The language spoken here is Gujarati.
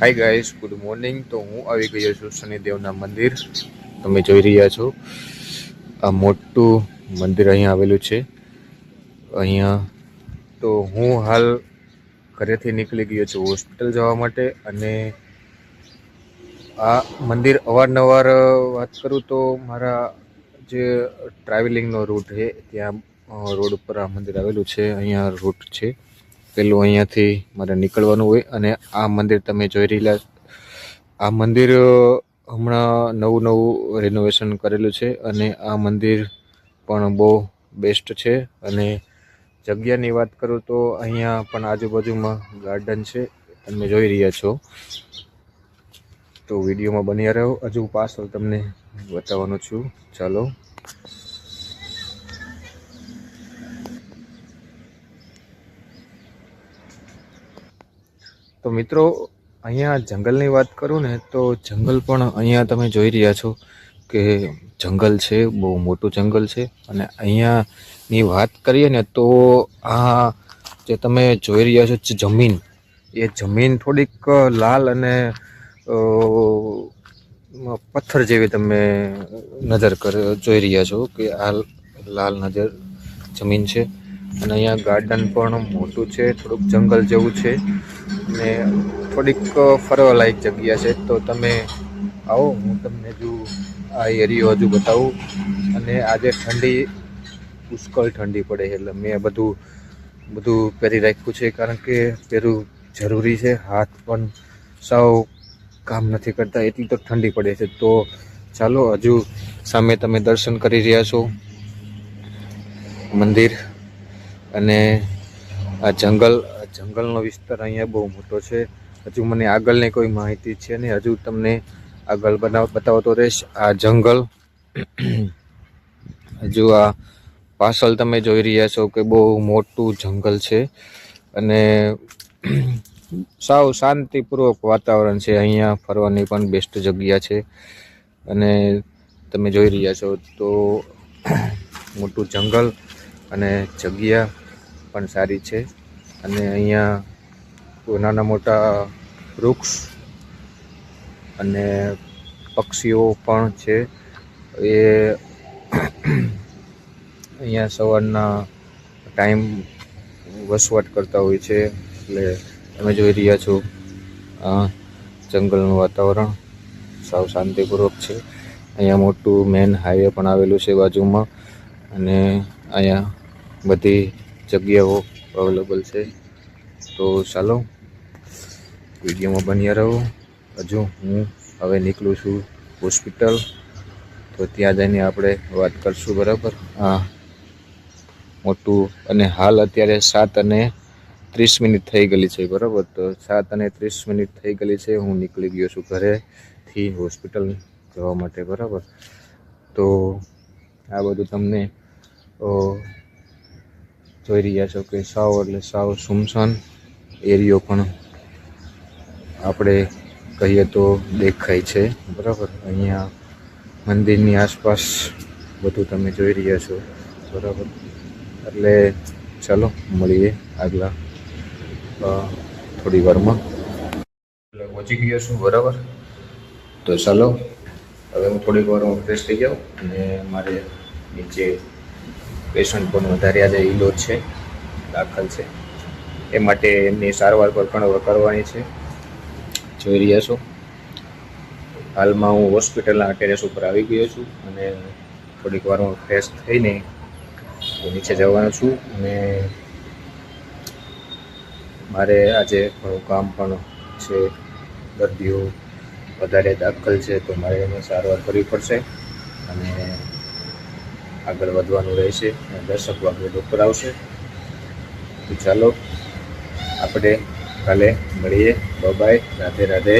હાય ગાઈસ ગુડ મોર્નિંગ તો હું આવી ગયો છું શનિદેવના મંદિર. તમે જોઈ રહ્યા છો, આ મોટું મંદિર અહીંયા આવેલું છે. અહીંયા તો હું હાલ ઘરેથી નીકળી ગયો છું હોસ્પિટલ જવા માટે અને આ મંદિર અવારનવાર વાત કરું તો મારા જે ટ્રાવેલિંગનો રૂટ છે, ત્યાં રોડ ઉપર આ મંદિર આવેલું છે, અહીંયા રૂટ છે. પેલું અહીંયાથી મારે નીકળવાનું હોય અને આ મંદિર તમે જોઈ રહેલા આ મંદિર હમણાં નવું નવું રિનોવેશન કરેલું છે અને આ મંદિર પણ બહુ બેસ્ટ છે અને જગ્યાની વાત કરું તો અહીંયા પણ આજુબાજુમાં ગાર્ડન છે. તમે જોઈ રહ્યા છો. તો વિડીયોમાં બન્યા રહો. હજુ પાછળ તમને બતાવવાનું છું. ચાલો. તો મિત્રો, અહીંયા જંગલની વાત કરું ને, તો જંગલ પણ અહીંયા તમે જોઈ રહ્યા છો કે જંગલ છે, બહુ મોટું જંગલ છે. અને અહીંયાની વાત કરીએ ને, તો આ જે તમે જોઈ રહ્યા છો જમીન, એ જમીન થોડીક લાલ અને પથ્થર જેવી તમે નજર કર, જોઈ રહ્યા છો કે આ લાલ નજર જમીન છે. અને અહીંયા ગાર્ડન પણ મોટું છે, થોડુંક જંગલ જેવું છે. ને થોડીક ફરવા લાયક જગ્યા છે. તો તમે આવો, હું તમને હજુ આ એરિયો હજુ બતાવું. અને આજે ઠંડી, પુષ્કળ ઠંડી પડે છે, એટલે મેં બધું બધું પહેરી રાખ્યું છે, કારણ કે પહેરું જરૂરી છે. હાથ પણ સાવ કામ નથી કરતા, એટલી તો ઠંડી પડે છે. તો ચાલો, હજુ સામે તમે દર્શન કરી રહ્યા છો. મંદિર. અને આ જંગલ જંગલનો વિસ્તાર અહીંયા બહુ મોટો છે. હજુ મને આગળની કોઈ માહિતી છે નહીં. હજુ તમને આગળ બનાવ, બતાવતો રહીશ. આ જંગલ, હજુ આ પાછળ તમે જોઈ રહ્યા છો કે બહુ મોટું જંગલ છે. અને સાવ શાંતિપૂર્વક વાતાવરણ છે. અહીંયા ફરવાની પણ બેસ્ટ જગ્યા છે. અને તમે જોઈ રહ્યા છો તો મોટું જંગલ અને જગ્યા પણ સારી છે. અને અહીંયા નાના મોટા વૃક્ષ અને પક્ષીઓ પણ છે. એ અહીંયા સવારના ટાઈમ વસવાટ કરતા હોય છે. એટલે તમે જોઈ રહ્યા છો જંગલનું વાતાવરણ સાવ શાંતિપૂર્વક છે. અહીંયા મોટું મેન હાઈવે પણ આવેલું છે બાજુમાં. અને અહીંયા બધી જગ્યાઓ અવેલેબલ છે. તો ચાલો, વિડીયોમાં બન્યા રહો. હજુ હું હવે નીકળું છું હોસ્પિટલ. તો ત્યાં જઈને આપણે વાત કરશું, બરાબર? હા. મોટું, અને હાલ અત્યારે સાત અને ત્રીસ મિનિટ થઈ ગયેલી છે, બરાબર? તો સાત અને ત્રીસ મિનિટ થઈ ગયેલી છે, હું નીકળી ગયો છું ઘરેથી હોસ્પિટલ જવા માટે, બરાબર? તો આ બધું તમને જોઈ રહ્યા છો કે સાવ એટલે સાવ સુમસાન એરિયો પણ આપણે કહીએ તો દેખાય છે. બરાબર? અહીંયા મંદિરની આસપાસ બધું તમે જોઈ રહ્યા છો. બરાબર? એટલે ચાલો મળીએ આગલા થોડી વારમાં. પહોંચી ગયો છું, બરાબર? તો ચાલો, હવે હું થોડીક વારમાં ફ્રેશ થઈ જાઉં અને મારે નીચે પેશન્ટ પણ વધારે આજે ઈલો છે, દાખલ છે. એ માટે એમની સારવાર પર પણ કરવાની છે. જોઈ રહ્યા છો. હાલમાં હું હોસ્પિટલના ટેરેસ ઉપર આવી ગયો છું અને થોડીક વારમાં ફ્રેશ થઈને હું નીચે જવાનો છું અને મારે આજે ઘણું કામ પણ છે, દર્દીઓ વધારે દાખલ છે તો મારે એને સારવાર કરવી પડશે અને આગળ વધવાનું રહેશે અને દર્શકો આગળ ડૉક્ટર આવશે. તો ચાલો, આપણે કાલે મળીએ. બાય રાધે રાધે